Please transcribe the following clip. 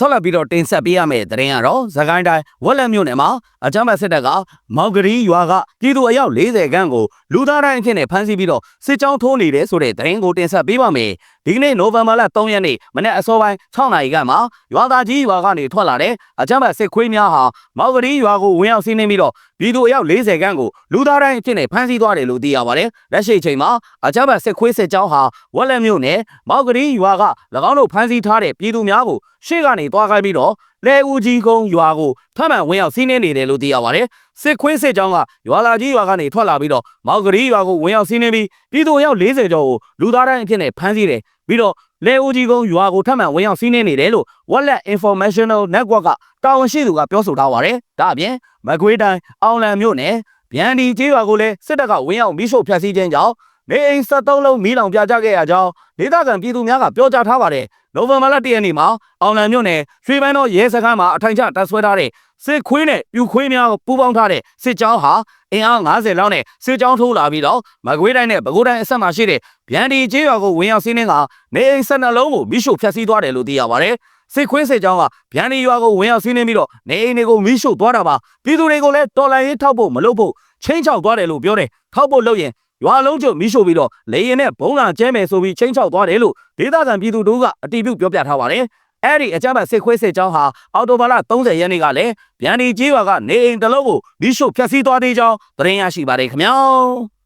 ဆက်လက်ပြီးတော့တင်ဆက်ပေးရမယ့်သတင်းကတော့သခိုင်းတိုင်းဝက်လက်မြို့နယ်မှာအကြမ်းဖက်စစ်တပ်ကမောက်ဂရီရွာကပြည်သူအယောက်40ခန်းကိုလူသားတိုင်းအဖြစ်နဲ့ဖမ်းဆီးပြီးတော့စစ်ကြောင်းထိုးနေတယ်ဆိုတဲ့သတင်းကိုတင်ဆက်ပေးပါမယ်။ဒီကနေ့နိုဝင်ဘာလ3ရက်နေ့မနေ့အစောပိုင်း6နာရီခန့်မှာရွာသားကြီးရွာကနေထွက်လာတဲ့အကြမ်းဖက်စစ်ခွေးများဟာမောက်ဂရီရွာကိုဝင်ရောက်စီးနင်းပြီးတော့ ပြည်သူအယောက်40ခန်းကိုလူသားတိုင်းအဖြစ်နဲ့ဖမ်းဆီးသွားတယ်လို့သိရပါတယ်။လက်ရှိအချိန်မှာအကြမ်းဖက်စစ်ခွေးစစ်ကြောင်းဟာဝက်လက်မြို့နယ်မောက်ဂရီရွာက၎င်းတို့ဖမ်းဆီးထားတဲ့ပြည်သူများကိုရှေ့ကနေတွားခိုင်းပြီးတော့လဲဦးကြီးကုန်းရွာကိုထပ်မံဝင်ရောက်စီးနင်းနေတယ်လို့သိရပါတယ်။စစ်ခွေးစစ်ကြောင်းကရွာလာကြီးရွာကနေထွက်လာပြီးတော့မောက်ဂရီရွာကိုဝင်ရောက်စီးနင်းပြီးပြည်သူအယောက်40ကျော်ကိုလူသားတိုင်းအဖြစ်နဲ့ဖမ်းဆီးတယ် ပြီးတော့လဲဦးကြီးကုန်းရွာကိုထပ်မံဝင်ရောက်စီးနင်းနေတယ်လို့ Wallet Informational Network ကတာဝန်ရှိသူကပြောဆိုထားပါတယ်။ဒါအပြင်မကွေးတိုင်းအောင်လံမြို့နယ်ဗျန်ဒီကျေးရွာကိုလည်းစစ်တပ်ကဝင်ရောက်မိရှို့ဖျက်ဆီးခြင်းကြောင့် နေအိမ်73လုံးမီးလောင်ပြကြခဲ့ရကြောင်းဒေသခံပြည်သူများကပြောကြားထားပါတယ်။နိုဝင်ဘာလ1ရက်နေ့မှာအောင်လံမြို့နယ်ရွှေပန်းတော်ရဲစခန်းမှာအထိုင်ချတပ်ဆွဲထားတဲ့စစ်ခွေးနဲ့ပြူခွေးများကိုပူးပေါင်းထားတဲ့စစ်ကြောင်းဟာအင်အား90လောက်နဲ့စစ်ကြောင်းထိုးလာပြီးတော့မကွေးတိုင်းနဲ့ပဲခူးတိုင်းအဆက်မှာရှိတဲ့ဗျန်ဒီကျေးရွာကိုဝင်ရောက်စီးနင်းကနေအိမ်12လုံးကိုမိရှို့ဖျက်ဆီးသွားတယ်လို့သိရပါတယ်။စစ်ခွေးစစ်ကြောင်းကဗျန်ဒီရွာကိုဝင်ရောက်စီးနင်းပြီးတော့နေအိမ်တွေကိုမိရှို့သွားတာပါပြည်သူတွေကိုလည်းတော်လန်ရေးထောက်ဖို့မလုပ်ဖို့ချင်းချောက်သွားတယ်လို့ပြောတယ်ထောက်ဖို့လုပ်ရင် ရွာလုံးကျမိရှို့ပြီးတော့လေရင်နဲ့ဘုံလာကျဲမယ်ဆိုပြီးချင်းချောက်သွားတယ်လို့ဒေသခံပြည်သူတို့ကအတည်ပြုပြောပြထားပါတယ်အဲ့ဒီအကြမ်းဖက်စစ်ခွေးစစ်ကြောင်းဟာအော်တိုဘာလ30ရက်နေ့ကလည်းဗျန်ဒီကျေးရွာကနေအိမ်တစ်လုံးကိုမိရှို့ဖျက်ဆီးသွားသေးကြောင်းသတင်းရရှိပါတယ်ခင်ဗျာ